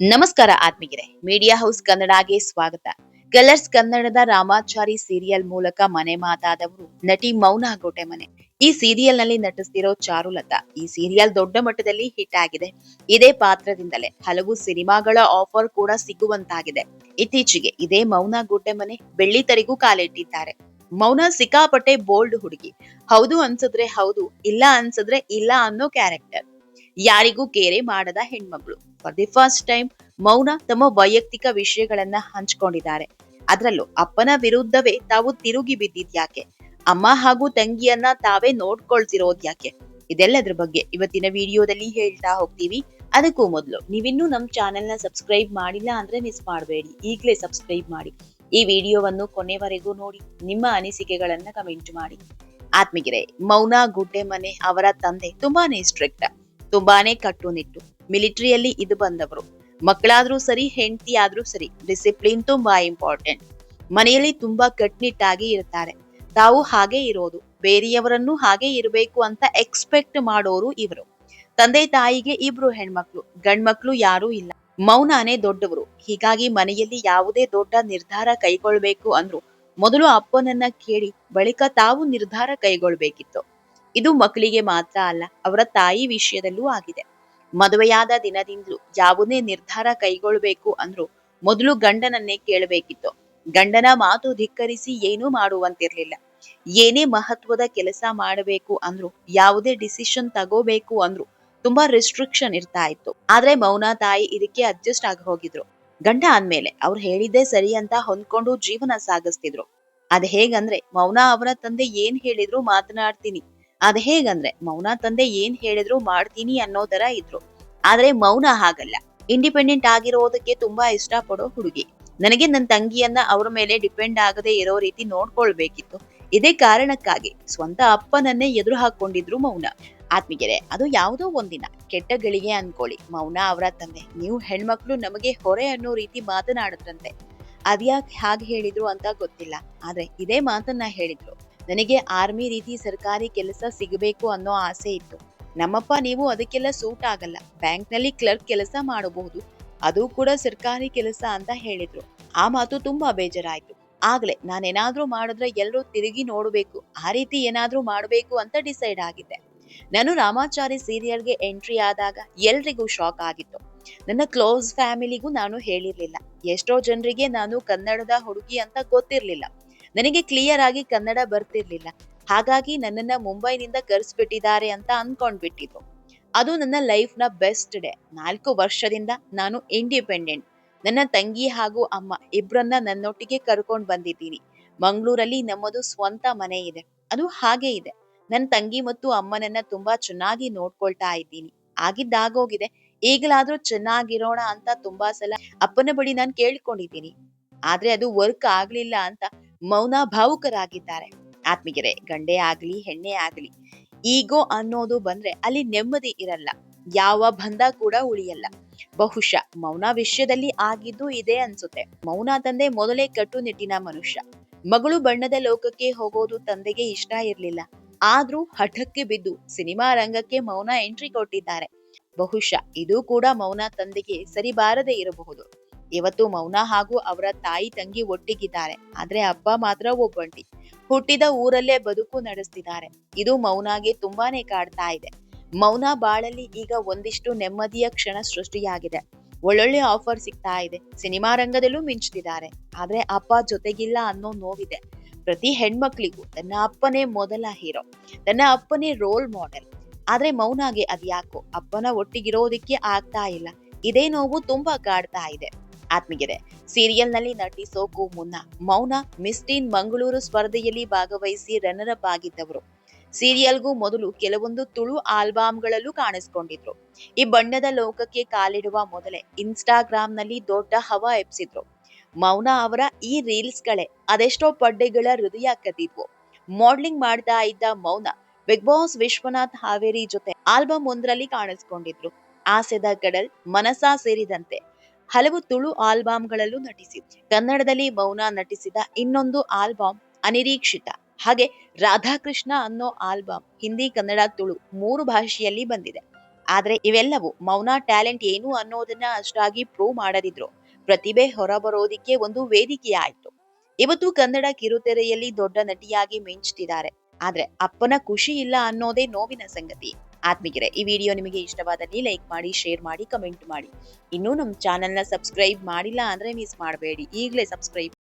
ನಮಸ್ಕಾರ ಆತ್ಮೀಯರೆ. Media house ಕನ್ನಡಗೆ ಸ್ವಾಗತ. Colours ಕನ್ನಡದ ರಾಮಾಚಾರಿ ಸೀರಿಯಲ್ ಮೂಲಕ ಮನೆ ಮಾತಾದವರು ನಟಿ ಮೌನ ಗೋಟೆ ಮನೆ ಈ ಸೀರಿಯಲ್ನಲ್ಲಿ ನಟಿಸ್ತಿರೋ ಚಾರುಲತಾ ಈ ಸೀರಿಯಲ್ ದೊಡ್ಡ ಮಟ್ಟದಲ್ಲಿ ಹಿಟ್ ಆಗಿದೆ. ಇದೇ ಪಾತ್ರದಿಂದಲೇ ಹಲವು ಸಿನಿಮಾಗಳ ಆಫರ್ ಕೂಡ ಸಿಗುವಂತಾಗಿದೆ. ಇತ್ತೀಚೆಗೆ ಇದೇ ಮೌನ ಗೋಟೆ ಮನೆ ಬೆಳ್ಳಿತರಿಗೂ ಕಾಲಿಟ್ಟಿದ್ದಾರೆ. ಮೌನ ಸಿಕ್ಕಾಪಟ್ಟೆ ಬೋಲ್ಡ್ ಹುಡುಗಿ. ಹೌದು ಅನ್ಸಿದ್ರೆ ಹೌದು, ಇಲ್ಲ ಅನ್ಸಿದ್ರೆ ಇಲ್ಲ ಅನ್ನೋ ಕ್ಯಾರೆಕ್ಟರ್. ಯಾರಿಗೂ ಕೇರೆ ಮಾಡದ ಹೆಣ್ಮಗಳು. ಫಾರ್ ದಿ ಫಸ್ಟ್ ಟೈಮ್ ಮೌನ ತಮ್ಮ ವೈಯಕ್ತಿಕ ವಿಷಯಗಳನ್ನ ಹಂಚಿಕೊಂಡಿದ್ದಾರೆ. ಅದರಲ್ಲೂ ಅಪ್ಪನ ವಿರುದ್ಧವೇ ತಾವು ತಿರುಗಿ ಬಿದ್ದಿದ್ಯಾಕೆ ಅಮ್ಮ ಹಾಗೂ ತಂಗಿಯನ್ನ ತಾವೇ ನೋಡ್ಕೊಳ್ತಿರೋದ್ ಯಾಕೆ? ಇದೆಲ್ಲದ್ರ ಬಗ್ಗೆ ಇವತ್ತಿನ ವಿಡಿಯೋದಲ್ಲಿ ಹೇಳ್ತಾ ಹೋಗ್ತೀವಿ. ಅದಕ್ಕೂ ಮೊದಲು ನೀವಿನ್ನೂ ನಮ್ಮ ಚಾನೆಲ್ನ ಸಬ್ಸ್ಕ್ರೈಬ್ ಮಾಡಿಲ್ಲ ಅಂದ್ರೆ ಮಿಸ್ ಮಾಡಬೇಡಿ. ಈಗಲೇ ಸಬ್ಸ್ಕ್ರೈಬ್ ಮಾಡಿ. ಈ ವಿಡಿಯೋವನ್ನು ಕೊನೆವರೆಗೂ ನೋಡಿ. ನಿಮ್ಮ ಅನಿಸಿಕೆಗಳನ್ನ ಕಮೆಂಟ್ ಮಾಡಿ. ಆತ್ಮಗಿರೆ ಮೌನ, ಗುಡ್ಡೆ ಮನೆ ಅವರ ತಂದೆ ತುಂಬಾನೇ ಸ್ಟ್ರಿಕ್ಟ್ ತುಂಬಾನೇ ಕಟ್ಟುನಿಟ್ಟು. ಮಿಲಿಟರಿಯಲ್ಲಿ ಇದು ಬಂದವರು. ಮಕ್ಕಳಾದ್ರೂ ಸರಿ ಹೆಂಡತಿ ಆದ್ರೂ ಸರಿ ಡಿಸಿಪ್ಲಿನ್ ತುಂಬಾ ಇಂಪಾರ್ಟೆಂಟ್ ಮನೆಯಲ್ಲಿ ತುಂಬಾ ಕಟ್ನಿಟ್ಟಾಗಿ ಇರ್ತಾರೆ. ತಾವು ಹಾಗೆ ಇರೋದು, ಬೇರೆಯವರನ್ನು ಹಾಗೆ ಇರಬೇಕು ಅಂತ ಎಕ್ಸ್ಪೆಕ್ಟ್ ಮಾಡೋರು ಇವರು. ತಂದೆ ತಾಯಿಗೆ ಇಬ್ರು ಹೆಣ್ಮಕ್ಳು, ಗಂಡ್ಮಕ್ಳು ಯಾರೂ ಇಲ್ಲ. ಮೌನಾನೇ ದೊಡ್ಡವರು. ಹೀಗಾಗಿ ಮನೆಯಲ್ಲಿ ಯಾವುದೇ ದೊಡ್ಡ ನಿರ್ಧಾರ ಕೈಗೊಳ್ಬೇಕು ಅಂದ್ರು, ಮೊದಲು ಅಪ್ಪನನ್ನ ಕೇಳಿ, ಬಳಿಕ ತಾವು ನಿರ್ಧಾರ ಕೈಗೊಳ್ಬೇಕಿತ್ತು. ಇದು ಮಕ್ಕಳಿಗೆ ಮಾತ್ರ ಅಲ್ಲ, ಅವರ ತಾಯಿ ವಿಷಯದಲ್ಲೂ ಆಗಿದೆ. ಮದುವೆಯಾದ ದಿನದಿಂದಲೂ ಯಾವುದೇ ನಿರ್ಧಾರ ಕೈಗೊಳ್ಳಬೇಕು ಅಂದ್ರು. ಮೊದಲು ಗಂಡನನ್ನೇ ಕೇಳಬೇಕಿತ್ತು. ಗಂಡನ ಮಾತು ಧಿಕ್ಕರಿಸಿ ಏನೂ ಮಾಡುವಂತಿರ್ಲಿಲ್ಲ. ಏನೇ ಮಹತ್ವದ ಕೆಲಸ ಮಾಡಬೇಕು ಅಂದ್ರು, ಯಾವುದೇ ಡಿಸಿಷನ್ ತಗೋಬೇಕು ಅಂದ್ರು, ತುಂಬಾ ರಿಸ್ಟ್ರಿಕ್ಷನ್ ಇರ್ತಾ ಇತ್ತು. ಆದ್ರೆ ಮೌನ ತಾಯಿ ಇದಕ್ಕೆ ಅಡ್ಜಸ್ಟ್ ಆಗಿ ಹೋಗಿದ್ರು. ಗಂಡ ಅಂದ್ಮೇಲೆ ಅವ್ರು ಹೇಳಿದ್ದೆ ಸರಿ ಅಂತ ಹೊಂದ್ಕೊಂಡು ಜೀವನ ಸಾಗಿಸ್ತಿದ್ರು. ಅದ್ ಹೇಗಂದ್ರೆ ಮೌನ ಅವರ ತಂದೆ ಏನ್ ಹೇಳಿದ್ರು ಮಾತನಾಡ್ತೀನಿ. ಅದ್ ಹೇಗಂದ್ರೆ ಮೌನ ತಂದೆ ಏನ್ ಹೇಳಿದ್ರು ಮಾಡ್ತೀನಿ ಅನ್ನೋ ತರ ಇದ್ರು. ಆದ್ರೆ ಮೌನ ಹಾಗಲ್ಲ. ಇಂಡಿಪೆಂಡೆಂಟ್ ಆಗಿರೋದಕ್ಕೆ ತುಂಬಾ ಇಷ್ಟಪಡೋ ಹುಡುಗಿ. ನನಗೆ ನನ್ನ ತಂಗಿಯನ್ನ ಅವ್ರ ಮೇಲೆ ಡಿಪೆಂಡ್ ಆಗದೆ ಇರೋ ರೀತಿ ನೋಡ್ಕೊಳ್ಬೇಕಿತ್ತು. ಇದೇ ಕಾರಣಕ್ಕಾಗಿ ಸ್ವಂತ ಅಪ್ಪನನ್ನೇ ಎದುರು ಹಾಕೊಂಡಿದ್ರು ಮೌನ. ಆತ್ಮಿಗೆರೆ ಅದು ಯಾವುದೋ ಒಂದಿನ. ಕೆಟ್ಟ ಗಳಿಗೆ ಅನ್ಕೊಳ್ಳಿ. ಮೌನ ಅವರ ತಂದೆ. ನೀವು ಹೆಣ್ಮಕ್ಳು ನಮಗೆ ಹೊರೆ ಅನ್ನೋ ರೀತಿ ಮಾತನಾಡಿದ್ರಂತೆ. ಅದ್ಯಾಕ್ ಹಾಗೆ ಹೇಳಿದ್ರು ಅಂತ ಗೊತ್ತಿಲ್ಲ. ಆದ್ರೆ ಇದೇ ಮಾತನ್ನ ಹೇಳಿದ್ರು. ನನಗೆ ಆರ್ಮಿ ರೀತಿ ಸರ್ಕಾರಿ ಕೆಲಸ ಸಿಗಬೇಕು ಅನ್ನೋ ಆಸೆ ಇತ್ತು. ನಮ್ಮಪ್ಪ ನೀವು ಅದಕ್ಕೆಲ್ಲ ಸೂಟ್ ಆಗಲ್ಲ. ಬ್ಯಾಂಕ್ನಲ್ಲಿ ಕ್ಲರ್ಕ್ ಕೆಲಸ ಮಾಡಬಹುದು. ಅದು ಕೂಡ ಸರ್ಕಾರಿ ಕೆಲಸ ಅಂತ ಹೇಳಿದ್ರು. ಆ ಮಾತು ತುಂಬಾ ಬೇಜಾರಾಯ್ತು. ಆಗ್ಲೇ ನಾನೇನಾದ್ರೂ ಮಾಡಿದ್ರೆ ಎಲ್ಲರೂ ತಿರುಗಿ ನೋಡಬೇಕು. ಆ ರೀತಿ ಏನಾದ್ರೂ ಮಾಡಬೇಕು ಅಂತ ಡಿಸೈಡ್ ಆಗಿದ್ದೆ. ನಾನು ರಾಮಾಚಾರಿ ಸೀರಿಯಲ್ಗೆ ಎಂಟ್ರಿ ಆದಾಗ ಎಲ್ರಿಗೂ ಶಾಕ್ ಆಗಿತ್ತು. ನನ್ನ ಕ್ಲೋಸ್ ಫ್ಯಾಮಿಲಿಗೂ ನಾನು ಹೇಳಿರ್ಲಿಲ್ಲ. ಎಷ್ಟೋ ಜನರಿಗೆ ನಾನು ಕನ್ನಡದ ಹುಡುಗಿ ಅಂತ ಗೊತ್ತಿರ್ಲಿಲ್ಲ. ನನಗೆ ಕ್ಲಿಯರ್ ಆಗಿ ಕನ್ನಡ ಬರ್ತಿರ್ಲಿಲ್ಲ. ಹಾಗಾಗಿ ನನ್ನನ್ನ ಮುಂಬೈನಿಂದ ಕರೆಸ್ಬಿಟ್ಟಿದ್ದಾರೆ ಅಂತ ಅನ್ಕೊಂಡ್ಬಿಟ್ಟಿದ್ರು ಅದು ನನ್ನ ಲೈಫ್ನ ಬೆಸ್ಟ್ ಡೇ ನಾಲ್ಕು ವರ್ಷದಿಂದ ನಾನು ಇಂಡಿಪೆಂಡೆಂಟ್ ನನ್ನ ತಂಗಿ ಹಾಗೂ ಅಮ್ಮ ಇಬ್ಬರನ್ನ ನನ್ನೊಟ್ಟಿಗೆ ಕರ್ಕೊಂಡು ಬಂದಿದ್ದೀನಿ. ಮಂಗಳೂರಲ್ಲಿ ನಮ್ಮದು ಸ್ವಂತ ಮನೆ ಇದೆ. ಅದು ಹಾಗೆ ಇದೆ. ನನ್ನ ತಂಗಿ ಮತ್ತು ಅಮ್ಮನನ್ನ ತುಂಬಾ ಚೆನ್ನಾಗಿ ನೋಡ್ಕೊಳ್ತಾ ಇದ್ದೀನಿ. ಆಗಿದ್ದಾಗೋಗಿದೆ. ಈಗಲಾದ್ರೂ ಚೆನ್ನಾಗಿರೋಣ ಅಂತ ತುಂಬಾ ಸಲ ಅಪ್ಪನ ಬಳಿ ನಾನು ಕೇಳ್ಕೊಂಡಿದ್ದೀನಿ. ಆದ್ರೆ ಅದು ವರ್ಕ್ ಆಗ್ಲಿಲ್ಲ ಅಂತ ಮೌನ ಭಾವುಕರಾಗಿದ್ದಾರೆ. ಆತ್ಮಿಗೆರೆ ಗಂಡೇ ಆಗ್ಲಿ, ಹೆಣ್ಣೆ ಆಗ್ಲಿ, ಈಗೋ ಅನ್ನೋದು ಬಂದ್ರೆ ಅಲ್ಲಿ ನೆಮ್ಮದಿ ಇರಲ್ಲ. ಯಾವ ಬಂಧ ಕೂಡ ಉಳಿಯಲ್ಲ. ಬಹುಶಃ ಮೌನ ವಿಷಯದಲ್ಲಿ ಆಗಿದ್ದು ಇದೆ ಅನ್ಸುತ್ತೆ. ಮೌನ ತಂದೆ ಮೊದಲೇ ಕಟ್ಟುನಿಟ್ಟಿನ ಮನುಷ್ಯ. ಮಗಳು ಬಣ್ಣದ ಲೋಕಕ್ಕೆ ಹೋಗೋದು ತಂದೆಗೆ ಇಷ್ಟ ಇರ್ಲಿಲ್ಲ. ಆದ್ರೂ ಹಠಕ್ಕೆ ಬಿದ್ದು ಸಿನಿಮಾ ರಂಗಕ್ಕೆ ಮೌನ ಎಂಟ್ರಿ ಕೊಟ್ಟಿದ್ದಾರೆ. ಬಹುಶಃ ಇದು ಕೂಡ ಮೌನ ತಂದೆಗೆ ಸರಿ ಬಾರದೆ ಇರಬಹುದು. ಇವತ್ತು ಮೌನ ಹಾಗೂ ಅವರ ತಾಯಿ ತಂಗಿ ಒಟ್ಟಿಗಿದ್ದಾರೆ. ಆದ್ರೆ ಅಪ್ಪ ಮಾತ್ರ ಒಬ್ಬಂಟಿ. ಹುಟ್ಟಿದ ಊರಲ್ಲೇ ಬದುಕು ನಡೆಸ್ತಿದ್ದಾರೆ. ಇದು ಮೌನಾಗೆ ತುಂಬಾನೇ ಕಾಡ್ತಾ ಇದೆ. ಮೌನ ಬಾಳಲ್ಲಿ ಈಗ ಒಂದಿಷ್ಟು ನೆಮ್ಮದಿಯ ಕ್ಷಣ ಸೃಷ್ಟಿಯಾಗಿದೆ. ಒಳ್ಳೊಳ್ಳೆ ಆಫರ್ ಸಿಗ್ತಾ ಇದೆ. ಸಿನಿಮಾ ರಂಗದಲ್ಲೂ ಮಿಂಚ್ತಿದ್ದಾರೆ. ಆದ್ರೆ ಅಪ್ಪ ಜೊತೆಗಿಲ್ಲ ಅನ್ನೋ ನೋವಿದೆ. ಪ್ರತಿ ಹೆಣ್ಮಕ್ಳಿಗೂ ತನ್ನ ಅಪ್ಪನೇ ಮೊದಲ ಹೀರೋ, ತನ್ನ ಅಪ್ಪನೇ ರೋಲ್ ಮಾಡೆಲ್. ಆದ್ರೆ ಮೌನಾಗೆ ಅದ್ಯಾಕೋ? ಅಪ್ಪನ ಒಟ್ಟಿಗಿರೋದಿಕ್ಕೆ ಆಗ್ತಾ ಇಲ್ಲ. ಇದೇ ನೋವು ತುಂಬಾ ಕಾಡ್ತಾ ಇದೆ. ಆತ್ಮಿಗೆರೆ ಸೀರಿಯಲ್ನಲ್ಲಿ ನಟಿಸೋಕು ಮುನ್ನ ಮೌನ ಮಿಸ್ಟೀನ್ ಮಂಗಳೂರು ಸ್ಪರ್ಧೆಯಲ್ಲಿ ಭಾಗವಹಿಸಿ ರನ್ನರ್ ಅಪ್ ಆಗಿದ್ದವರು ಸೀರಿಯಲ್ಗೂ ಮೊದಲು ಕೆಲವೊಂದು ತುಳು ಆಲ್ಬಮ್ಗಳಲ್ಲೂ ಕಾಣಿಸ್ಕೊಂಡಿದ್ರು. ಈ ಬಣ್ಣದ ಲೋಕಕ್ಕೆ ಕಾಲಿಡುವ ಮೊದಲೇ ಇನ್ಸ್ಟಾಗ್ರಾಮ್ನಲ್ಲಿ ದೊಡ್ಡ ಹವಾ ಎಪ್ಸಿದ್ರು ಮೌನ ಅವರ ಈ ರೀಲ್ಸ್ಗಳೇ ಅದೆಷ್ಟೋ ಪಡ್ಡೆಗಳ ಹೃದಯ ಕದ್ದಿದ್ವು ಮಾಡ್ಲಿಂಗ್ ಮಾಡ್ತಾ ಇದ್ದ ಮೌನ ಬಿಗ್ ಬಾಸ್ ವಿಶ್ವನಾಥ್ ಹಾವೇರಿ ಜೊತೆ ಆಲ್ಬಮ್ ಒಂದರಲ್ಲಿ ಕಾಣಿಸ್ಕೊಂಡಿದ್ರು. ಆಸೆದ ಕಡಲ್ ಮನಸಾ ಸೇರಿದಂತೆ ಹಲವು ತುಳು ಆಲ್ಬಮ್ಗಳಲ್ಲೂ ನಟಿಸಿ. ಕನ್ನಡದಲ್ಲಿ ಮೌನ ನಟಿಸಿದ ಇನ್ನೊಂದು ಆಲ್ಬಮ್ ಅನಿರೀಕ್ಷಿತ. ಹಾಗೆ ರಾಧಾಕೃಷ್ಣ ಅನ್ನೋ ಆಲ್ಬಮ್ ಹಿಂದಿ, ಕನ್ನಡ, ತುಳು ಮೂರು ಭಾಷೆಯಲ್ಲಿ ಬಂದಿದೆ. ಆದ್ರೆ ಇವೆಲ್ಲವೂ ಮೌನ ಟ್ಯಾಲೆಂಟ್ ಏನು ಅನ್ನೋದನ್ನ ಅಷ್ಟಾಗಿ ಪ್ರೂವ್ ಮಾಡದಿದ್ರು. ಪ್ರತಿಭೆ ಹೊರಬರೋದಿಕ್ಕೆ ಒಂದು ವೇದಿಕೆಯಾಯಿತು. ಇವತ್ತು ಕನ್ನಡ ಕಿರುತೆರೆಯಲ್ಲಿ ದೊಡ್ಡ ನಟಿಯಾಗಿ ಮಿಂಚ್ತಿದ್ದಾರೆ. ಆದ್ರೆ ಅಪ್ಪನ ಖುಷಿ ಇಲ್ಲ ಅನ್ನೋದೇ ನೋವಿನ ಸಂಗತಿ. ಆತ್ಮೀಗೆರೆ ಈ ವಿಡಿಯೋ ನಿಮಗೆ ಇಷ್ಟವಾದಲ್ಲಿ ಲೈಕ್ ಮಾಡಿ, ಶೇರ್ ಮಾಡಿ, ಕಮೆಂಟ್ ಮಾಡಿ. ಇನ್ನೂ ನಮ್ಮ ಚಾನೆಲ್ನ ಸಬ್ಸ್ಕ್ರೈಬ್ ಮಾಡಿಲ್ಲ ಅಂದ್ರೆ ಮಿಸ್ ಮಾಡಬೇಡಿ. ಈಗಲೇ ಸಬ್ಸ್ಕ್ರೈಬ್